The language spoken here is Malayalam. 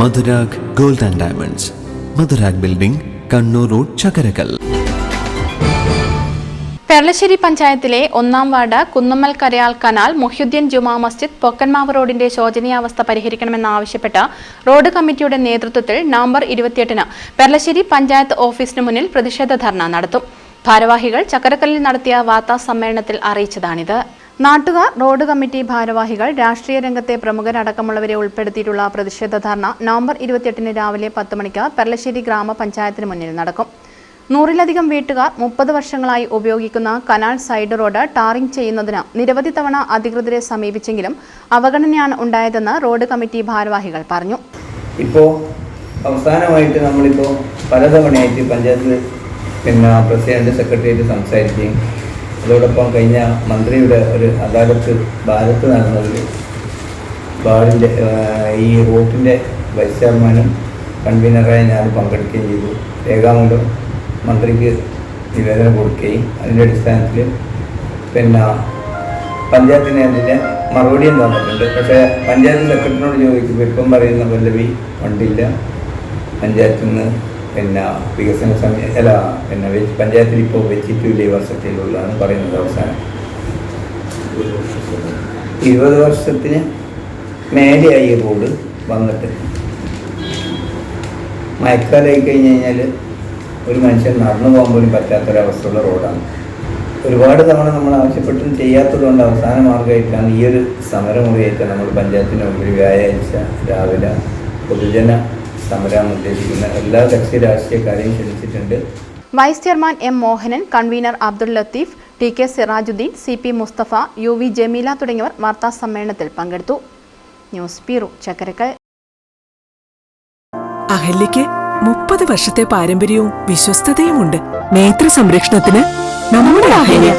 Madhurag gold and diamonds. Madhurag building Kannur road Chakkarakkal. Perlassery പഞ്ചായത്തിലെ ഒന്നാം വാർഡ് കുന്നമ്മൽ കരയാൽ കനാൽ മൊഹ്യുദ്ദീൻ ജുമാ മസ്ജിദ് പൊക്കൻമാവ് റോഡിന്റെ ശോചനീയാവസ്ഥ പരിഹരിക്കണമെന്നാവശ്യപ്പെട്ട് റോഡ് കമ്മിറ്റിയുടെ നേതൃത്വത്തിൽ നവംബർ ഇരുപത്തിയെട്ടിന് പെർളശ്ശേരി പഞ്ചായത്ത് ഓഫീസിന് മുന്നിൽ പ്രതിഷേധ ധർണ നടത്തും. ഭാരവാഹികൾ ചക്കരക്കല്ലിൽ നടത്തിയ വാർത്താ സമ്മേളനത്തിൽ അറിയിച്ചതാണിത്. നാട്ടുകാർ റോഡ് കമ്മിറ്റി ഭാരവാഹികൾ രാഷ്ട്രീയ രംഗത്തെ പ്രമുഖരടക്കമുള്ളവരെ ഉൾപ്പെടുത്തിയിട്ടുള്ള പ്രതിഷേധ ധർണ നവംബർ ഇരുപത്തിയെട്ടിന് രാവിലെ പത്ത് മണിക്ക് പെർലശ്ശേരി ഗ്രാമപഞ്ചായത്തിന് മുന്നിൽ നടക്കും. നൂറിലധികം വീട്ടുകാർ മുപ്പത് വർഷങ്ങളായി ഉപയോഗിക്കുന്ന കനാൽ സൈഡ് റോഡ് ടാറിംഗ് ചെയ്യുന്നതിന് നിരവധി തവണ അധികൃതരെ സമീപിച്ചെങ്കിലും അവഗണനയാണ് ഉണ്ടായതെന്ന് റോഡ് കമ്മിറ്റി ഭാരവാഹികൾ പറഞ്ഞു. ഇപ്പോൾ സംസ്ഥാനമായിട്ട് നമ്മളിപ്പോൾ പലതവണയായിട്ട് പഞ്ചായത്ത് പിന്നെ പ്രസിഡന്റ് സെക്രട്ടറിയായിട്ട് സംസാരിക്കുകയും അതോടൊപ്പം കഴിഞ്ഞ മന്ത്രിയുടെ ഒരു അദാലത്ത് ഭാരത്ത് നടന്നതിൽ ബാറിന്റെ ഈ റൂട്ടിന്റെ വൈസ് ചെയർമാനും കൺവീനറായി ഞാൻ പങ്കെടുക്കുകയും ചെയ്തു. രേഖാമൂലം മന്ത്രിക്ക് നിവേദനം കൊടുക്കുകയും അതിന്റെ അടിസ്ഥാനത്തിൽ പിന്നെ പഞ്ചായത്തിന് അതിന്റെ മറുപടിയും തന്നിട്ടുണ്ട്. പക്ഷേ പഞ്ചായത്ത് സെക്രട്ടറിനോട് ചോദിക്കുമ്പോൾ ഇപ്പം പറയുന്ന പല്ലവി ഫണ്ടില്ല പഞ്ചായത്തിൽ നിന്ന് പിന്നെ വികസന സമയ അല്ല പിന്നെ പഞ്ചായത്തിൽ ഇപ്പോൾ വെച്ചിട്ടില്ല ഈ വർഷത്തിലുള്ളതാണ് പറയുന്നത് അവസാനം. ഇരുപത് വർഷത്തിന് മേലെയായി റോഡ് വന്നിട്ട്. മഴക്കാലമായി കഴിഞ്ഞ് കഴിഞ്ഞാൽ ഒരു മനുഷ്യൻ നടന്നു പോകാൻ പോലും പറ്റാത്തൊരവസ്ഥയുള്ള റോഡാണ്. ഒരുപാട് തവണ നമ്മൾ ആവശ്യപ്പെട്ടും ചെയ്യാത്തതുകൊണ്ട് അവസാന മാർഗമായിട്ടാണ് ഈ ഒരു സമരമുറിയായിട്ട് നമ്മൾ പഞ്ചായത്തിന് മുമ്പിൽ വ്യാഴാഴ്ച രാവിലെ പൊതുജന സമരമാണ് ഉദ്ദേശിക്കുന്നത് എല്ലാ കക്ഷി രാഷ്ട്രീയക്കാരെയും ക്ഷണിച്ചിട്ടുണ്ട്. Vice chairman M Mohanan convener Abdul Latheef T K Sirajuddeen C P Mustafa U V Jameela തുടങ്ങിയവർ വാർത്താ സമ്മേളനത്തിൽ പങ്കെടുത്തു. News bureau Chakkarakkal. അഹല്യയ്ക്ക് മുപ്പത് വർഷത്തെ പാരമ്പര്യവും വിശ്വസ്തതയുമുണ്ട്. നേത്ര സംരക്ഷണത്തിന് നമ്മുടെ അഹല്യ.